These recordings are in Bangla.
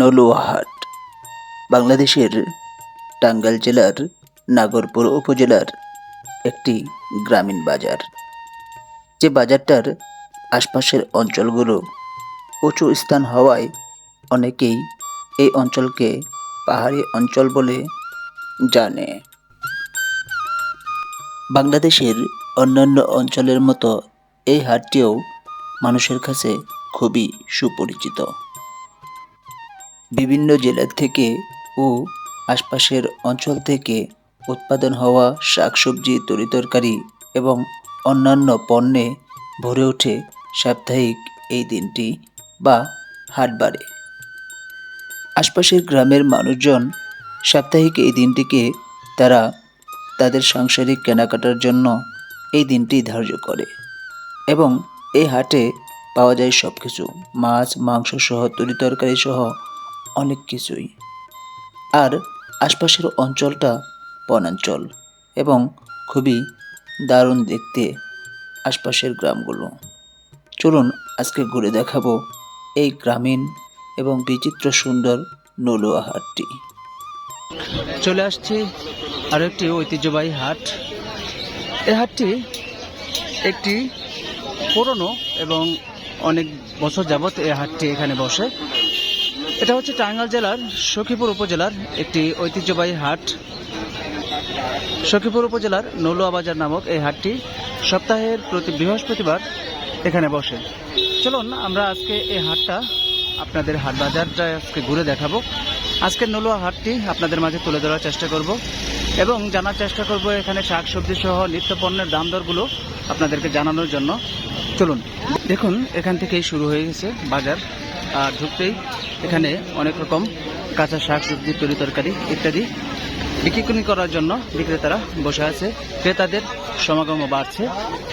নলুয়াহাট, বাংলাদেশের টাঙ্গাইল জেলার নাগরপুর উপজেলার একটি গ্রামীণ বাজার। যে বাজারটার আশপাশের অঞ্চলগুলো উঁচু স্থান হওয়ায় অনেকেই এই অঞ্চলকে পাহাড়ি অঞ্চল বলে জানে। বাংলাদেশের অন্যান্য অঞ্চলের মতো এই হাটটিও মানুষের কাছে খুবই সুপরিচিত। বিভিন্ন জেলা থেকে ও আশপাশের অঞ্চল থেকে উৎপাদন হওয়া শাকসবজি, তরিতরকারি এবং অন্যান্য পণ্যে ভরে ওঠে সাপ্তাহিক এই দিনটি বা হাটবারে আশপাশের গ্রামের মানুষজন সাপ্তাহিক এই দিনটিকে তারা তাদের সাংসারিক কেনাকাটার জন্য এই দিনটি ধার্য করে এবং এই হাটে পাওয়া যায় সব কিছু মাছ মাংস সহ তরি তরকারি সহ অনেক কিছুই। আর আশপাশের অঞ্চলটা বনাঞ্চল এবং খুবই দারুণ দেখতে আশপাশের গ্রামগুলো। চলুন আজকে ঘুরে দেখাবো এই গ্রামীণ এবং বিচিত্র সুন্দর নলুয়া হাটটি চলে আসছি আরও একটি ঐতিহ্যবাহী হাট। এই হাটটি একটি পুরনো এবং অনেক বছর যাবত এই হাটটি এখানে বসে। এটা হচ্ছে টাঙ্গাইল জেলার সখীপুর উপজেলার একটি ঐতিহ্যবাহী হাট। সখীপুর উপজেলার নলুয়া বাজার নামক এই হাটটি সপ্তাহের প্রতি বৃহস্পতিবার এখানে বসে। চলুন, আমরা আজকে এই হাটটা আপনাদের হাট বাজারটা আজকে ঘুরে দেখাবো। আজকের নলুয়া হাটটি আপনাদের মাঝে তুলে ধরার চেষ্টা করব এবং জানার চেষ্টা করব এখানে শাক সবজি সহ নিত্য পণ্যের দাম দরগুলো আপনাদেরকে জানানোর জন্য। চলুন, দেখুন, এখান থেকেই শুরু হয়ে গেছে বাজার। আর ঢুকতেই এখানে অনেক রকম কাঁচা শাক সবজি তরি তরকারি ইত্যাদি বিক্রি করার জন্য বিক্রেতারা বসে আছে। ক্রেতাদের সমাগমও বাড়ছে।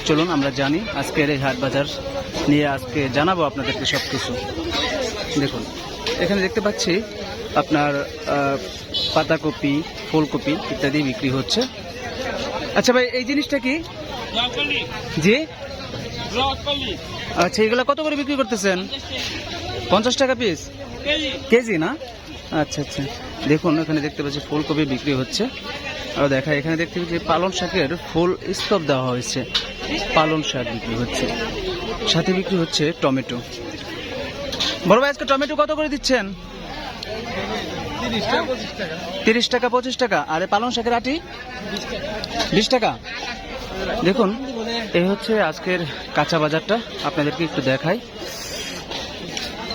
চলুন আমরা জানি আজকের এই হাট বাজার নিয়ে আজকে জানাব আপনাদেরকে সব কিছু দেখুন এখানে দেখতে পাচ্ছি আপনার পাতাকপি ফুলকপি ইত্যাদি বিক্রি হচ্ছে। আচ্ছা ভাই এই জিনিসটা কি? জি? আচ্ছা এগুলো কত করে বিক্রি করতেছেন? পঞ্চাশ টাকা পিস? কেজি না? আচ্ছা আচ্ছা। দেখুন, এখানে দেখতে পাচ্ছি ফুলকপি বিক্রি হচ্ছে। আর দেখা এখানে দেখতে পাচ্ছি পালং শাকের ফুল স্তব দেওয়া হয়েছে। পালং শাক বিক্রি হচ্ছে। সাথে বিক্রি হচ্ছে টমেটো। বড় ভাই, আজকে টমেটো কত করে দিচ্ছেন? তিরিশ টাকা, পঁচিশ টাকা। আর, পালং শাকের আটি? বিশ টাকা। দেখুন, এই হচ্ছে আজকের কাঁচা বাজারটা। আপনাদেরকে একটু দেখাই।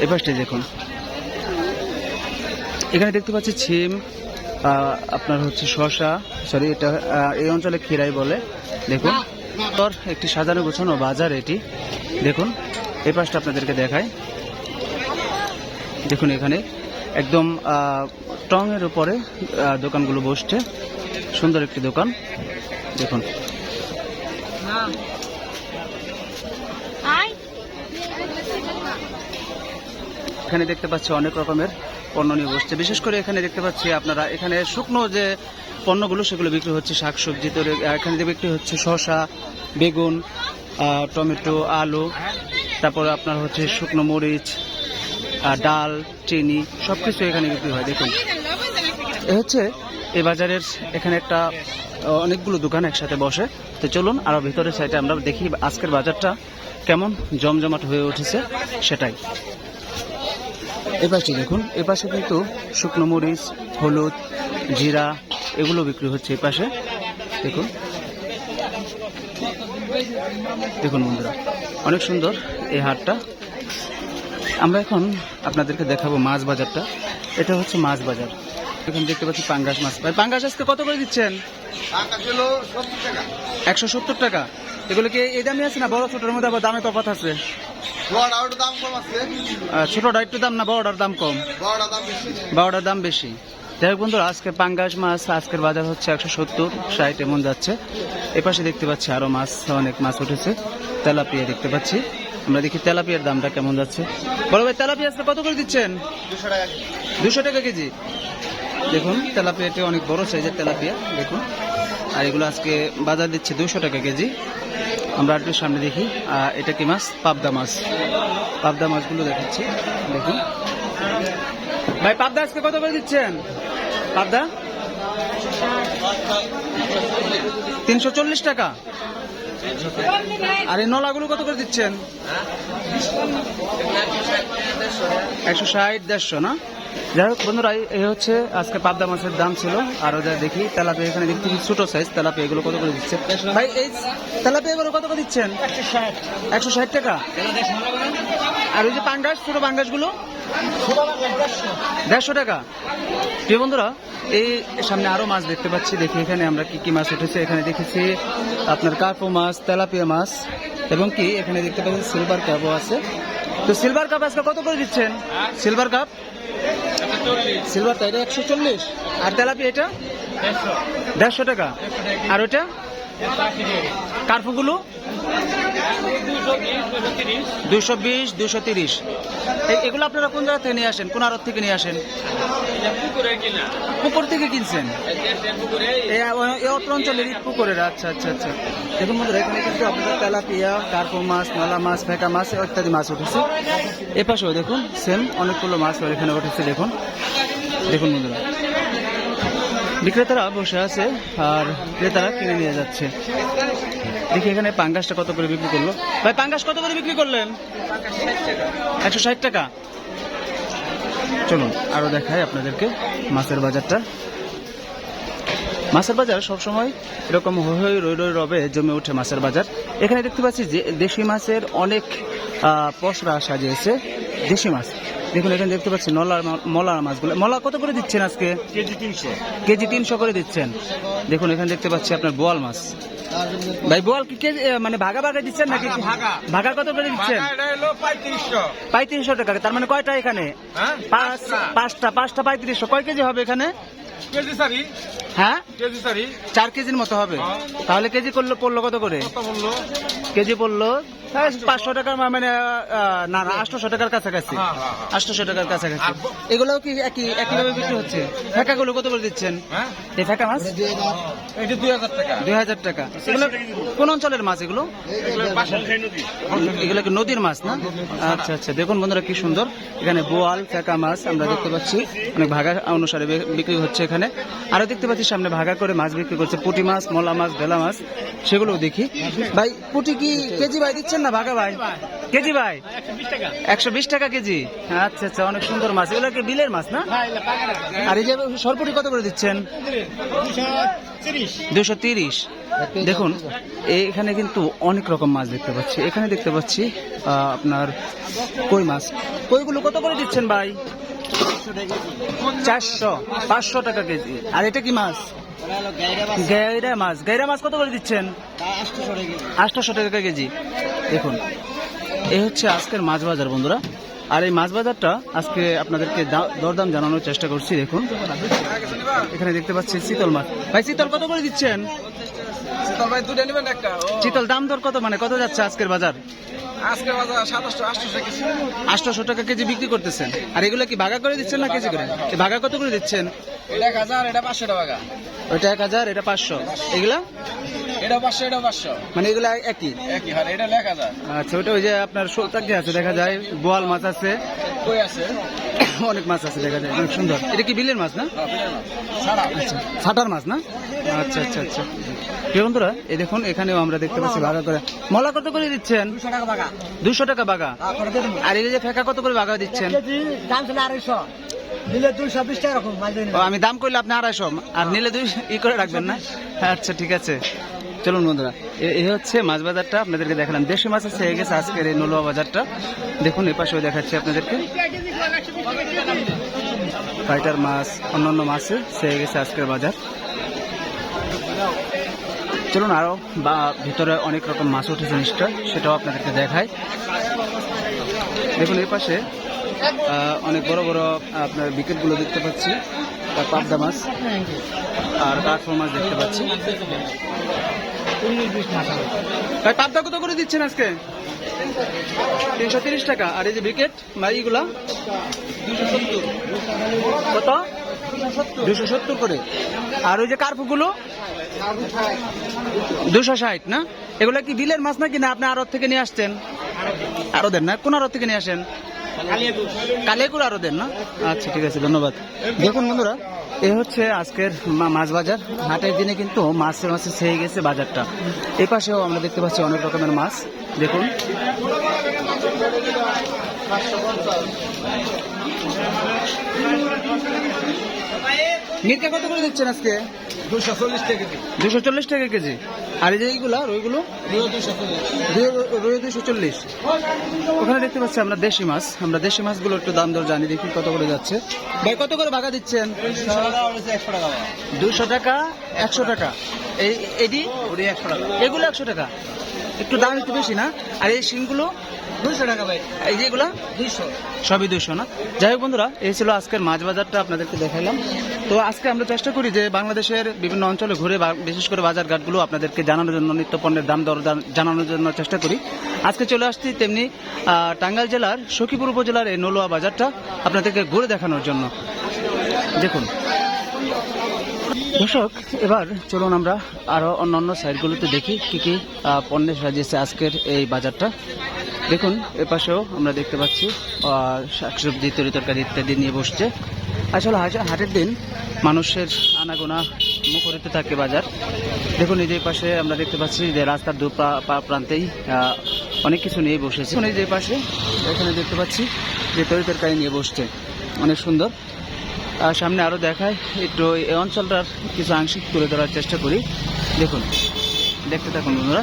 এই পাশটাই দেখুন। এখানে দেখতে পাচ্ছি ছিম আপনার হচ্ছে শশা সরি এটা এই অঞ্চলে খিরাই বলে। দেখুন তোর একটি সাজানো গোছানো বাজার এটি। দেখুন এই পাশটা আপনাদেরকে দেখায় দেখুন এখানে একদম আহ, টঙের উপরে আহ, দোকানগুলো বসছে। সুন্দর একটি দোকান। দেখুন। এখানে দেখতে পাচ্ছি অনেক রকমের পণ্য নিয়ে বসছে। বিশেষ করে এখানে দেখতে পাচ্ছি আপনারা, এখানে শুকনো যে পণ্যগুলো, সেগুলো বিক্রি হচ্ছে, শাকসবজি তো এখানে যে বিক্রি হচ্ছে শসা, বেগুন টমেটো, আলু, তারপরে আপনার হচ্ছে শুকনো মরিচ ডাল, চিনি সব কিছু এখানে বিক্রি হয়, দেখুন। এ হচ্ছে এই বাজারের এখানে একটা অনেকগুলো দোকান একসাথে বসে। তো চলুন আরও ভিতরের সাইডে আমরা দেখি আজকের বাজারটা কেমন, জমজমাট হয়ে উঠেছে, সেটাই। এ পাশে দেখুন এ পাশে কিন্তু শুকনো মরিচ হলুদ জিরা এগুলো বিক্রি হচ্ছে এই পাশে। দেখুন। দেখুন বন্ধুরা অনেক সুন্দর এই হাটটা। আমরা এখন আপনাদেরকে দেখাবো মাছ বাজারটা। এটা হচ্ছে মাছ বাজার। এখন দেখতে পাচ্ছি পাঙ্গাস মাছ। ভাই পাঙ্গাস আজকে কত করে দিচ্ছেন? একশো সত্তর টাকা। এগুলো কি এই দামে আছে না বড় ছোটোর মধ্যে আবার দামে তফাৎ আছে? বড় ওটা দাম ছোটটা একটু না বড়টার দাম কম। বড়টা দাম বেশি যাই বন্ধুরা আজকে পাঙ্গাস মাছ আজকের বাজার হচ্ছে একশো সত্তর ষাট এমন যাচ্ছে। এপাশে দেখতে পাচ্ছি আরও মাছ অনেক মাছ উঠেছে। তেলাপিয়া দেখতে পাচ্ছি। আমরা দেখি তেলাপিয়ার দামটা কেমন যাচ্ছে। বড় ভাই তেলাপিয়া আজকে কত করে দিচ্ছেন? দুশো টাকা দুশো টাকা কেজি। দেখুন তেলাপিয়াটি অনেক বড় সাইজের তেলাপিয়া দেখুন। আর এগুলো আজকে বাজার দিচ্ছে দুশো টাকা কেজি। আমরা একটু সামনে দেখি এটা কি মাছ? পাবদা মাছ। পাবদা মাছগুলো দেখাচ্ছি দেখুন ভাই, পাবদা আজকে কত করে দিচ্ছেন? পাবদা? তিনশো চল্লিশ টাকা। আর এই নলাগুলো কত করে দিচ্ছেন? একশো ষাট, দেড়শো, না? যাই হোক, বন্ধুরা, এই- হচ্ছে আজকে পাবদা মাছের দাম ছিল। আরও যা দেখি, তেলাপিয়া এখানে দেখতে ছোট সাইজ তেলাপিয়া এগুলো কত করে দিচ্ছে ভাই, এই তেলাপিয়া এগুলো কত করে দিচ্ছেন? একশো ষাট টাকা। আর ওই যে পাঙ্গাস, ছোট পাঙ্গাসগুলো দেড়শো টাকা। প্রিয় বন্ধুরা, এই সামনে আরও মাছ দেখতে পাচ্ছি। দেখি এখানে আমরা কি কি মাছ উঠেছে। এখানে দেখেছি আপনার কার্পো মাছ, তেলাপিয়া মাছ, এবং কি এখানে দেখতে পাচ্ছি সিলভার কাপও আছে। তো সিলভার কাপ আজকে কত করে দিচ্ছেন? সিলভার কাপ সিলভার তো এটা একশো চল্লিশ। আর তেলাপি এটা? দেড়শো। টাকা। আর ওটা কার্পুগুলো দুশো বিশ দুশো তিরিশ। এগুলো আপনারা কোন জায়গা থেকে নিয়ে আসেন? কোন আড়ত থেকে নিয়ে আসেন? পুকুর থেকে কিনছেন? অঞ্চলের পুকুরের আচ্ছা আচ্ছা আচ্ছা। দেখুন বন্ধুরা এখানে কিন্তু আপনাদের তেলাপিয়া কার্পো মাছ নলা মাছ ফেকা মাছ ইত্যাদি মাছ উঠেছে। এ পাশেও দেখুন সেম অনেকগুলো মাছ এখানে উঠেছে দেখুন। দেখুন বন্ধুরা। বিক্রেতারা বসে আছে আর ক্রেতারা কিনে নিয়ে যাচ্ছে। দেখি এখানে পাঙ্গাসটা কত করে বিক্রি করল। ভাই, পাঙ্গাস কত করে বিক্রি করলেন? একশো ষাট টাকা। চলুন, আরও দেখাই আপনাদেরকে মাছের বাজারটা। মাছের বাজার সবসময় এরকম হই হই, রই রই রবে জমে ওঠে মাছের বাজার। এখানে দেখতে পাচ্ছি যে দেশি মাছের অনেক পসরা সাজিয়েছে দেশি মাছ। দেখুন এখানে দেখতে পাচ্ছি নলার মলার মাছগুলো। মলা কত করে দিচ্ছেন আজকে? কেজি তিনশো। কেজি তিনশো করে দিচ্ছেন। দেখুন এখানে দেখতে পাচ্ছি আপনার বোয়াল মাছ। ভাই বোয়াল কি কেজি মানে ভাগা ভাগা দিচ্ছেন নাকি? ভাগা, কত করে দিচ্ছেন? পঁয়ত্রিশশো। টাকা। তার মানে কয়টা এখানে? হ্যাঁ পাঁচ পাঁচটা। পাঁচটা পঁয়ত্রিশশো। কয় কেজি হবে এখানে? কেজি সারি। হ্যাঁ? কেজি সারি। চার কেজির মতো হবে। হ্যাঁ। তাহলে কেজি করল পড়ল কত করে? কেজি পড়ল পাঁচশো টাকার মানে না টাকার কাছাকাছি। হ্যাঁ, হ্যাঁ, হ্যাঁ। টাকার কাছাকাছি। এগুলোও কি একই একইভাবে বিক্রি হচ্ছে? ফেঁকাগুলো কত করে দিচ্ছেন? এই ফেঁকা মাছ? এটা দুই হাজার টাকা। দুই হাজার টাকা। এগুলো কোন অঞ্চলের মাছ এগুলো? এগুলো বাসায় নদী। এগুলো কি নদীর মাছ না? আচ্ছা আচ্ছা। দেখুন বন্ধুরা কি সুন্দর। এখানে বোয়াল ফেঁকা মাছ আমরা দেখতে পাচ্ছি। অনেক ভাগা অনুসারে বিক্রি হচ্ছে এখানে। আরও দেখতে পাচ্ছি সামনে ভাগা করে মাছ বিক্রি করছে। পুঁটি মাছ মলা মাছ ভেলা মাছ সেগুলোও দেখি। ভাই পুঁটি কি কেজি ভাই দিচ্ছেন না ভাগা ভাই? কেজি ভাই? একশো বিশ টাকা কেজি। আচ্ছা আচ্ছা অনেক সুন্দর মাছ। এগুলো কি বিলের মাছ না? আর এই যে সরপুটি কত করে দিচ্ছেন? দুশো তিরিশ। দেখুন, এখানে কিন্তু অনেক রকম মাছ দেখতে পাচ্ছি। এখানে দেখতে পাচ্ছি আপনার কই মাছ? কইগুলো কত করে দিচ্ছেন ভাই? চারশো, পাঁচশো টাকা কেজি। আর এটা কি মাছ? গাইরা মাছ। গাইরা মাছ কত করে দিচ্ছেন? আটশোশো টাকা কেজি। দেখুন এই হচ্ছে আজকের মাছ বাজার বন্ধুরা। আর এই মাছ বাজারটা আজকে আপনাদেরকে দরদাম জানানোর চেষ্টা করছি দেখুন। এখানে দেখতে পাচ্ছি শীতল মাছ। ভাই শীতল কত করে দিচ্ছেন? শীতল ভাই দুটো নেবেন একটা। শীতল দাম দর কত মানে কত যাচ্ছে আজকের বাজার? আজকে বাজার সাতাশশো আটশো কেজি। আটশোশো টাকা কেজি বিক্রি করতেছেন। আর এগুলো কি ভাগা করে দিচ্ছেন না কেজি করে? ভাগা কত করে দিচ্ছেন? এটা এক হাজার এটা পাঁচশো টাকা ওইটা এক হাজার এটা পাঁচশো। এগুলা? এটা পাঁচশো এটা পাঁচশো। মানে এগুলা একই? একই হার এটা এক হাজার আচ্ছা ওটা ওই যে আপনার আছে দেখা যায়? বোয়াল মাছ আছে। কই আছে? অনেক মাছ আছে দেখা যায়। অনেক সুন্দর। এটা কি বিলের মাছ না? হ্যাঁ। আচ্ছা ছাটার মাছ না? আচ্ছা আচ্ছা আচ্ছা। বন্ধুরা? এই দেখুন এখানেও আমরা দেখতে পাচ্ছি ভাগা করে। মলা কত করে দিচ্ছেন? দুশো টাকা বাগা টাকা বাগা আর এই যে ফেকা কত করে বাগা দিচ্ছেন? আমি দাম করলে আপনি আড়াইশো। আর নিলে দুই ই করে রাখবেন না? আচ্ছা ঠিক আছে। চলুন বন্ধুরা এ- এই হচ্ছে মাছ বাজারটা। আপনাদেরকে দেখালাম। দেশি মাছ আছে হয়ে গেছে আজকের এই নলুয়া বাজারটা। দেখুন এ পাশেও দেখাচ্ছি আপনাদেরকে। ফাইটার মাছ অন্যান্য মাছে সেরে গেছে আজকের বাজার। চলুন আরও বা ভিতরে অনেক রকম মাছ উঠেছে নিশ্চয়, সেটাও আপনাদেরকে দেখায় দেখুন, এই পাশে অনেক বড় বড় আপনার বিকেটগুলো দেখতে পাচ্ছি পাবদা মাছ আর কাঠফোর মাছ দেখতে পাচ্ছি। ভাই, পাবদা কত করে দিচ্ছেন আজকে? তিনশো তিরিশ টাকা। আর এই যে বিকেট মাইগুলা কত? দুশো সত্তর। করে? আর ওই যে কার্পুগুলো? দুশো ষাট না? এগুলা কি বিলের মাছ নাকি না আপনি আড়ত থেকে নিয়ে আসছেন? আরও দেন না? কোন আড়ত থেকে নিয়ে আসেন? কালিয়াকুড় আরও দেন না? আচ্ছা ঠিক আছে, ধন্যবাদ। দেখুন বন্ধুরা, এ হচ্ছে আজকের মাছ বাজার। হাটের দিনে কিন্তু মাছের মাছে ছেয়ে গেছে বাজারটা। এই পাশেও আমরা দেখতে পাচ্ছি অনেক রকমের মাছ। দেখুন। মির্কা কত করে দিচ্ছেন আজকে? দুশো চল্লিশ টাকা দিই দুশো চল্লিশ টাকা কেজি। আর এই যে এইগুলা রইগুলো? রয়ে দুশো চল্লিশ। ওখানে দেখতে পাচ্ছি আমরা দেশি মাছ। আমরা দেশি মাছগুলো একটু দাম দর জানি দেখি কত করে যাচ্ছে। ভাই কত করে ভাগা দিচ্ছেন? দুশো টাকা একশো টাকা। এই এডি? ওটি একশো টাকা। এগুলো একশো টাকা? একটু দাম একটু বেশি না? আর এই শিমগুলো দুশো টাকা ভাই। এই যেগুলা দুইশো। সবই দুশো না? যাই হোক বন্ধুরা, এই ছিল আজকের মাছ বাজারটা আপনাদেরকে দেখাইলাম। তো আজকে আমরা চেষ্টা করি যে বাংলাদেশের বিভিন্ন অঞ্চলে ঘুরে বিশেষ করে বাজার ঘাটগুলো আপনাদেরকে জানানোর জন্য, নিত্য পণ্যের দাম দর জানানোর জন্য চেষ্টা করি। আজকে চলে আসছি তেমনি টাঙ্গাইল জেলার সখীপুর উপজেলার এই নলুয়া বাজারটা আপনাদেরকে ঘুরে দেখানোর জন্য। দেখুন। দর্শক এবার চলুন আমরা আরও অন্যান্য সাইডগুলোতে দেখি কি কি আহ, পণ্যে সাজিয়েছে আজকের এই বাজারটা। দেখুন এ পাশেও আমরা দেখতে পাচ্ছি শাকসবজি তরি তরকারি ইত্যাদি নিয়ে বসছে। আসলে হাট- হাটের দিন মানুষের আনাগোনা মুখরিত থাকে বাজার। দেখুন এই যে পাশে আমরা দেখতে পাচ্ছি যে রাস্তার দু প্রান্তেই অনেক কিছু নিয়ে বসেছে। এই যে পাশে এখানে দেখতে পাচ্ছি যে তরি তরকারি নিয়ে বসছে। অনেক সুন্দর। সামনে আরও দেখায়। একটু এই অঞ্চলটার কিছু আংশিক তুলে ধরার চেষ্টা করি। দেখুন, দেখতে থাকুন বন্ধুরা।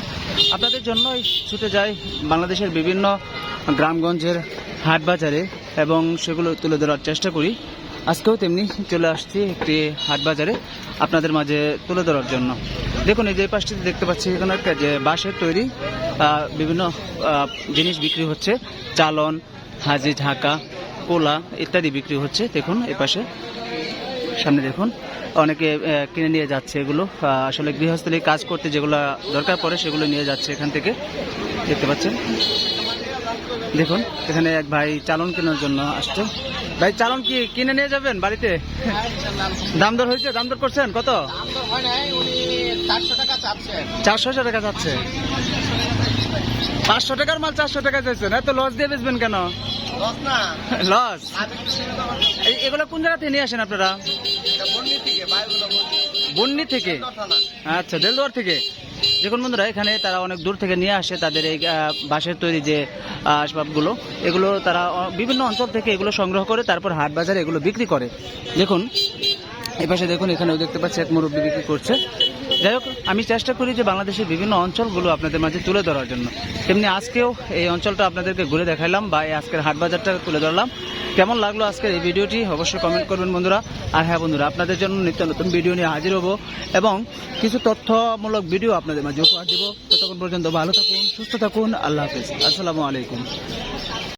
আপনাদের জন্যই ছুটে যায় বাংলাদেশের বিভিন্ন গ্রামগঞ্জের হাট বাজারে এবং সেগুলো তুলে ধরার চেষ্টা করি। আজকেও তেমনি চলে আসছি একটি হাট বাজারে আপনাদের মাঝে তুলে ধরার জন্য। দেখুন, এই যে পাশটিতে দেখতে পাচ্ছি এখানে একটা যে বাঁশের তৈরি বিভিন্ন জিনিস বিক্রি হচ্ছে। চালন, হাজি, ঢাকা কোলা ইত্যাদি বিক্রি হচ্ছে, দেখুন এই পাশে, সামনে দেখুন, অনেকে কিনে নিয়ে যাচ্ছে এগুলো আসলে গৃহস্থলী কাজ করতে যেগুলো দরকার পড়ে সেগুলো নিয়ে যাচ্ছে এখান থেকে, দেখতে পাচ্ছেন? দেখুন, এখানে এক ভাই চালন কেনার জন্য আসছে। ভাই, চালন কি কিনে নিয়ে যাবেন বাড়িতে? দাম দর হয়েছে? দাম দর করছেন? কত? চারশো টাকা যাচ্ছে পাঁচশো টাকার মাল চারশো টাকা চাইছেন, এত লস দিয়ে বেচবেন কেন? লস এগুলো কোন জায়গা থেকে নিয়ে আসেন আপনারা? বন্নি থেকে আচ্ছা দেলদুয়ার থেকে। দেখুন বন্ধুরা এখানে তারা অনেক দূর থেকে নিয়ে আসে তাদের এই বাঁশের তৈরি যে আসবাবগুলো। এগুলো তারা বিভিন্ন অঞ্চল থেকে এগুলো সংগ্রহ করে তারপর হাট বাজারে এগুলো বিক্রি করে। দেখুন এপাশে দেখুন এখানেও দেখতে পাচ্ছি এক মুরব্বী বিক্রি করছে। যাই হোক, আমি চেষ্টা করি যে বাংলাদেশের বিভিন্ন অঞ্চলগুলো আপনাদের মাঝে তুলে ধরার জন্য। তেমনি আজকেও এই অঞ্চলটা আপনাদেরকে ঘুরে দেখাইলাম বা এই আজকের হাট বাজারটা তুলে ধরলাম। কেমন লাগল আজকের এই ভিডিওটি? অবশ্যই কমেন্ট করবেন বন্ধুরা। আর হ্যাঁ বন্ধুরা, আপনাদের জন্য নিত্য নতুন ভিডিও নিয়ে হাজির হব এবং কিছু তথ্যমূলক ভিডিও আপনাদের মাঝে উপহার দেবো। ততক্ষণ পর্যন্ত ভালো থাকুন, সুস্থ থাকুন। আল্লাহ হাফিজ। আসসালামু আলাইকুম।